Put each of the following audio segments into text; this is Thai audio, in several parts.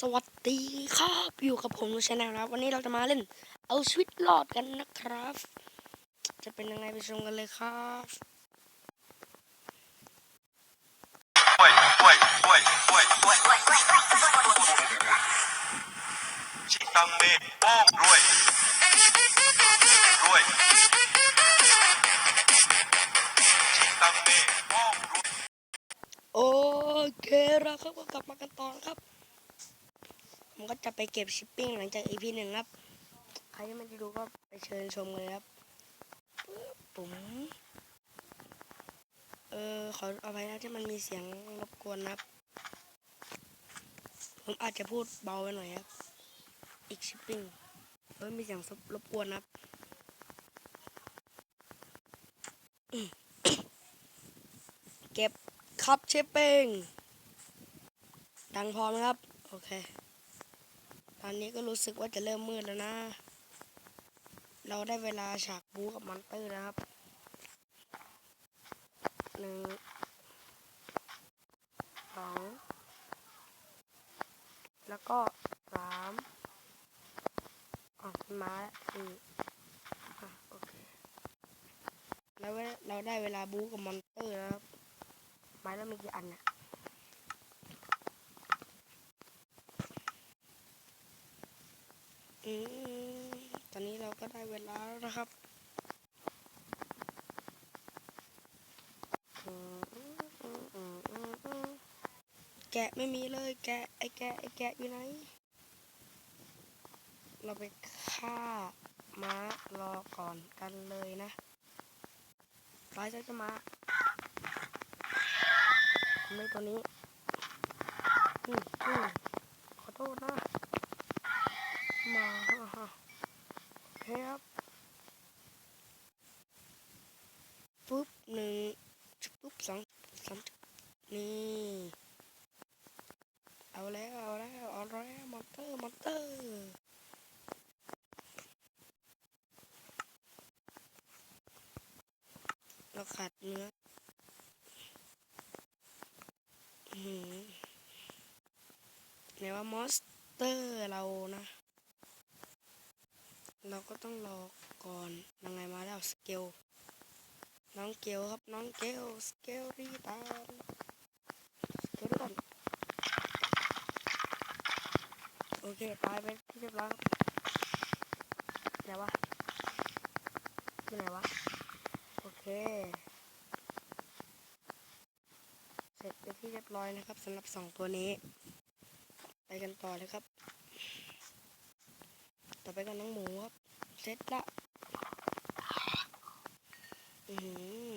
สวัสดีครับอยู่กับผมชาแนลนะครับ วันนี้เราจะมาเล่น เอาชีวิตรอดกันนะครับ จะเป็นยังไงไปชมกันเลยครับชิตังเมป้องรวยรวยชิตังเมป้องรวยโอเคแล้วครับก็กลับมากันต่อนครับ ผมก็จะไปเก็บชิปปิ้งหลังจาก EP หนึ่งครับ ใครที่ไม่ได้ดูก็ไปเชิญชมกันเลยครับปุ๋มเออขออภัยนะที่มันมีเสียงรบกวนนะครับ ผมอาจจะพูดเบาไปหน่อยครับ อีกชิปปิ้งเออมีเสียงรบกวนครับเก็บครับชิปปิ้งดังพอไหมครับ โอเค อนนี้ก็รู้สึกว่าจะเริ่มมืดแล้วนะ เราได้เวลาฉากบู๊กับมอนเตอร์แล้วครับหนึ่งสองแล้วก็สามออมันมาแล้วสี่อะโอเคแล้วเวเราได้เวลาบู๊กับมอนเตอร์แล้วครับไม้แล้วมีกี่อันเนี่ย อืมตอนนี้เราก็ได้เวลาแล้วนะครับแกะไม่มีเลยแกะไอแกะไอแกะอยู่ไหน เราไปฆ่าม้ารอก่อนกันเลยนะร้ายจะมาทำไมตัวนี้อืมอืมขอโทษนะ มาฮะฮะโอ เคครับปุ๊บหนึ่งปุ๊บสองสามนี่เอาแล้วเอาแล้วเอาแล้วมอนเตอร์มอนเตอร์เราขาดเนื้อมไหนว่ามอนสเตอร์เรานะ เราก็ต้องรอก่อนยังไงมาแล้วสเกลน้องเกลครับน้องเกลสเกลรีตามสเกลรีตามโอเคตายไปที่เรียบร้อยครับไหนวะที่ไหนวะโอเคเสร็จไปนที่เรียบร้อยนะครับสำหรับสองตัวนี้ ไปกันต่อเลยครับ ต่อไปกันน้องหมูครับ เสร็จละอือ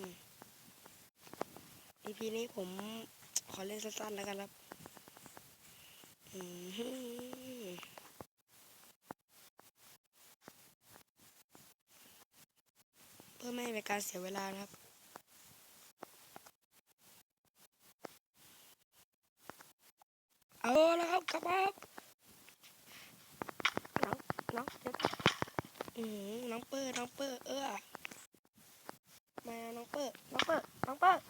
EP นี้ผมขอเล่นสั้นๆแล้วกันครับอือหือเพื่อไม่ให้เป็นการเสียเวลานะครับเอาแล้วครับครับ น้องเดี๋ยวอืมน้องเปอร์น้องเปอร์เออมาน้องเปอร์น้องเปอร์น้องเปอร์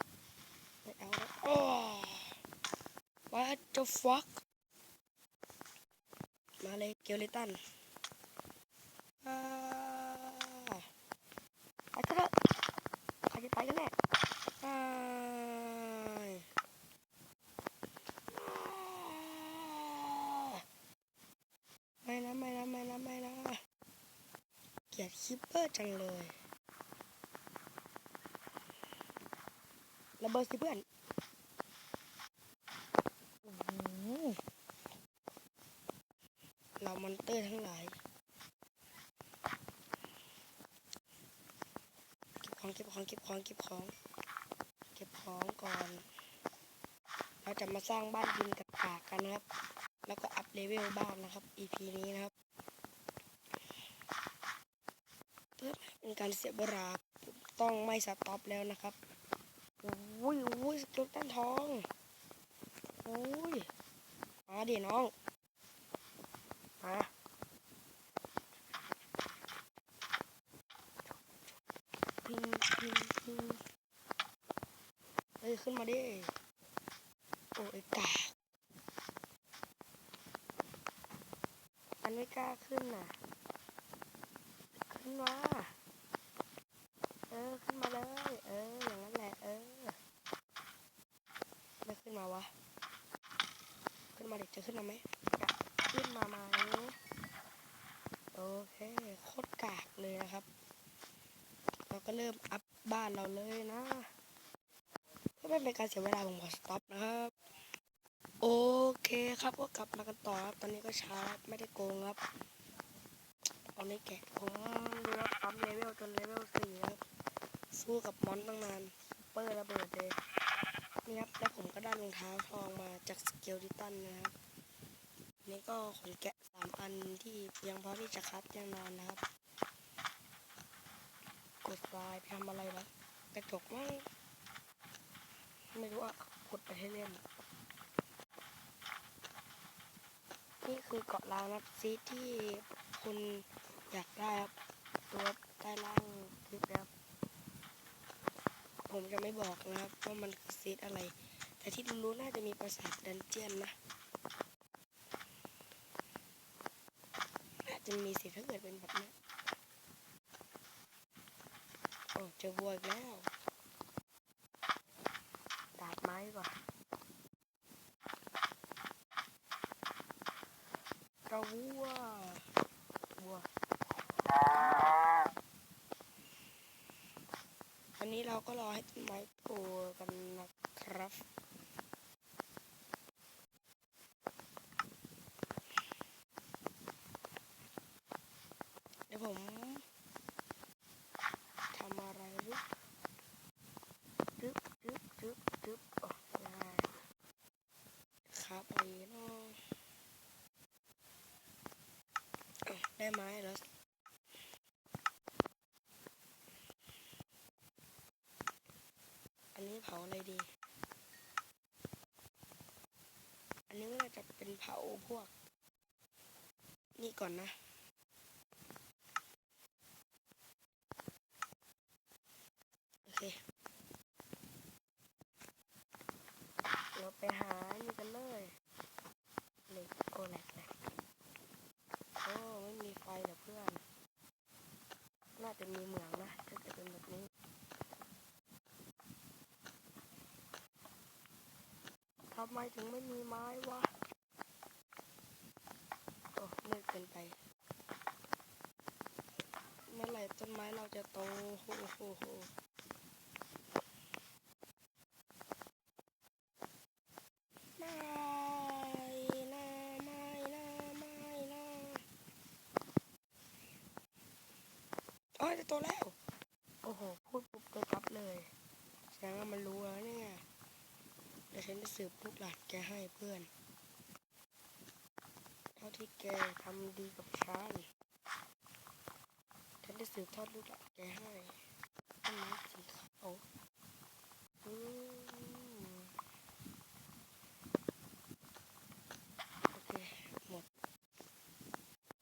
ไม่เอาแล้วโอ้ what the fuck มาเลยเกลิตันอ่าไปกันเถอะใครจะไปกันแน่ไป ไม่นะไม่นะไม่นะไม่นะเกลียดคิปเปอร์จังเลยระเบิดสิเพื่อนโอ้โหเรามอนเตอร์ทั้งหลายเก็บของเก็บของเก็บของเก็บของ เก็บของก่อน เราจะมาสร้างบ้านดินกับปากกันนะครับ แล้วก็อัพเลเวลบ้านนะครับ EP นี้นะครับ เพื่อไม่เป็นการเสียเวลาผมต้องไม่สต็อปแล้วนะครับอุ้ยอุ้ยสกิลตันทองอุ้ยมาดิน้องมาพิงพิงพิงเฮ้ยขึ้นมาดิโอ้ยกา กล้าขึ้นน่ะ ขึ้นมาเออ ขึ้นมาเลย เออ อย่างนั้นแหละ เออ ไม่ขึ้นมาวะ ขึ้นมาเด็กจะขึ้นมาไหมจะขึ้นมาไหมโอเค โคตรกากเลยนะครับ เราก็เริ่มอัพบ้านเราเลยนะ เพื่อไม่เป็นการเสียเวลาผมขอสต็อปนะครับ เคครับก็กลับมากันต่อครับ ตอนนี้ก็ช้าไม่ได้โกงครับตอนนี้แกะผมเรือปั๊มเลเวลจนเลเวลสี่ครับ สู้กับมอนตั้งนานเปอร์ระเบิดเลยนี่ครับแล้วผมก็ได้รองเท้าทองมาจากสเกลดิตันนะครับนี่ก็ขนแกะสามอันที่เพียงพอที่จะคัดเตียงนอนนะครับ กดทรายไปทำอะไรวะกระจกมั้งไม่รู้อะกดไปให้เล่น นี่คือเกาะล้างนับซีที่คุณอยากได้ครับ ตัวใต้ล่างคลิปนะครับ ผมจะไม่บอกนะครับว่ามันคือซีอะไร แต่ที่รู้น่าจะมีปราสาทดันเจียนนะ น่าจะมีสิถ้าเกิดเป็นแบบนี้โอ้เจอวัวอีกแล้ว ดาบไม้ก่อนเราวัววัว อั นนี้เราก็รอให้ต้นไม้โตกันนะครับเดี๋ยวผมทำอะไรรึจึ๊บจึ๊บจึ๊บจึ๊บโอ้ได้ครับไอ้เนาะได้ไม้แล้ว อันนี้เผาอะไรดี อันนี้ก็น่าจะเป็นเผาพวก นี่ก่อนนะ โอเค เราไปหานี่กันเลยเหล็กโอแหลกเลยโอ้ไม่มีไฟเหรอเพื่อน น่าจะมีเหมืองนะถ้าจะเป็นแบบนี้ ทำไมถึงไม่มีไม้วะโอ้มืดเกินไปเมื่อไหร่ต้นไม้เราจะโตโหโหโหไม่นะไม่นะไม่นะโอ้ยจะโตแล้ว โอ้โห พูดปุ๊บก็จับเลย แสดงว่ามันรู้แล้วเนี่ย เดี๋ยวฉันจะสืบลูกหลานแกให้เพื่อน เท่าที่แกทำดีกับฉัน ฉันจะสืบทอดลูกหลานแกให้ต้นไม้สีขาวอืมโอเค หมด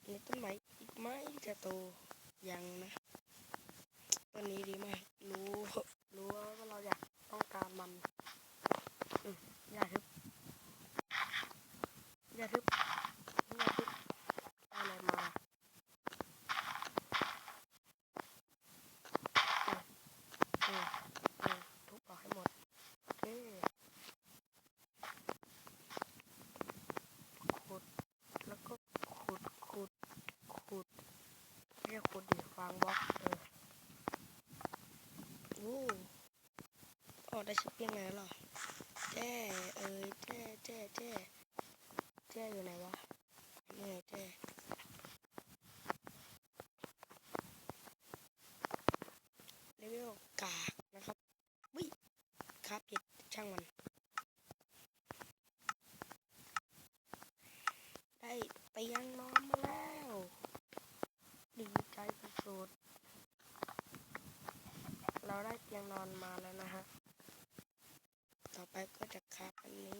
นี่ต้นไม้อีกไม้จะโตยังนะต้นนี้ดีมาก รู้ รู้ว่าเราอยากต้องการมัน อืมอย่าทึบ อย่าทึบ อย่าทึบเอาอะไรมาอืมอืมอืมทุบออกให้หมด โอเค ขุด แล้วก็ขุด ขุด ขุดเรียกขุดดิวางบล็อกเออโอ้ออก ได้ชิปยังไงหรอแจ้เอ้ยแจ้แจ้แจ้แจ้อยู่ไหนวะนี่ไงแจ้เลเวลกากนะครับวิครับผิดช่างมัน ได้เตียงนอนมาแล้ว ดีใจสุดเราได้เตียงนอนมาแล้วนะฮะ ต่อไปก็จะคับอันนี้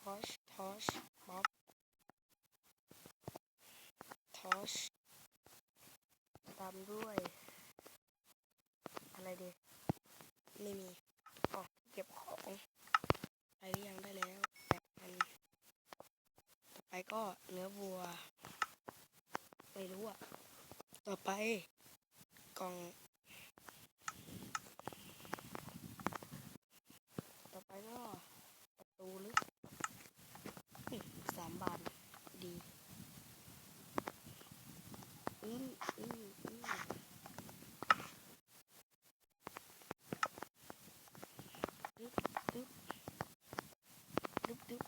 ทอชทอชป๊อปทอชตามด้วย อะไรดี ไม่มีอ๋อเก็บของไปหรือยังได้แล้วแปดอันต่อไปก็เนื้อวัว ไม่รู้อะ ต่อไปกล่อง ต่อไปก็ประตูหรืออืมสามบาทดีอืมอืมอืมดึ๊บดึ๊บดึ๊บดึ๊บ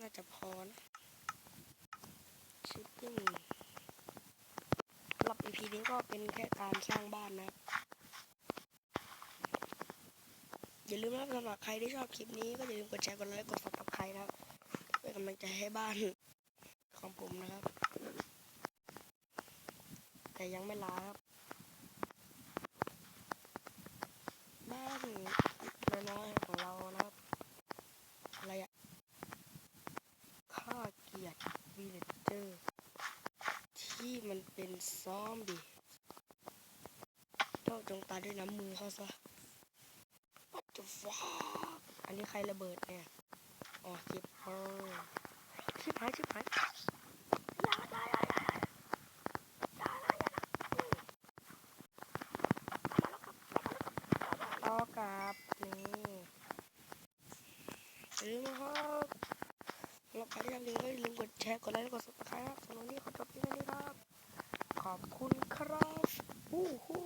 น่า จะพอนะชิปปิ้งสำหรับ EP นี้ก็เป็นแค่การสร้างบ้านนะ อย่าลืมนะสำหรับใครที่ชอบคลิปนี้ก็อย่าลืมกดแชร์กดไลค์กดซับสไครต์นะครับเป็นกำลังใจให้บ้านของผมนะครับ แต่ยังไม่ลาครับานน้อยๆของเรานะครับ อะไรอะข้าเกียรติวีเลเจอร์ ที่มันเป็น ซอมบี้เจ้าจงตายด้วยน้ำมือเขาซะ What the fuck อันนี้ใครระเบิดเนี่ย อ๋อจิบเออชิบหายชิบหายอย่อกับนี่ลืมครับสำหรับใครที่ยังลืมลืมกดแชร์กดไลค์กดซับสไครต์ครับสำหรับวันนี้ขอจบที่นี่ครับ ขอบคุณครับฮู้ฮู้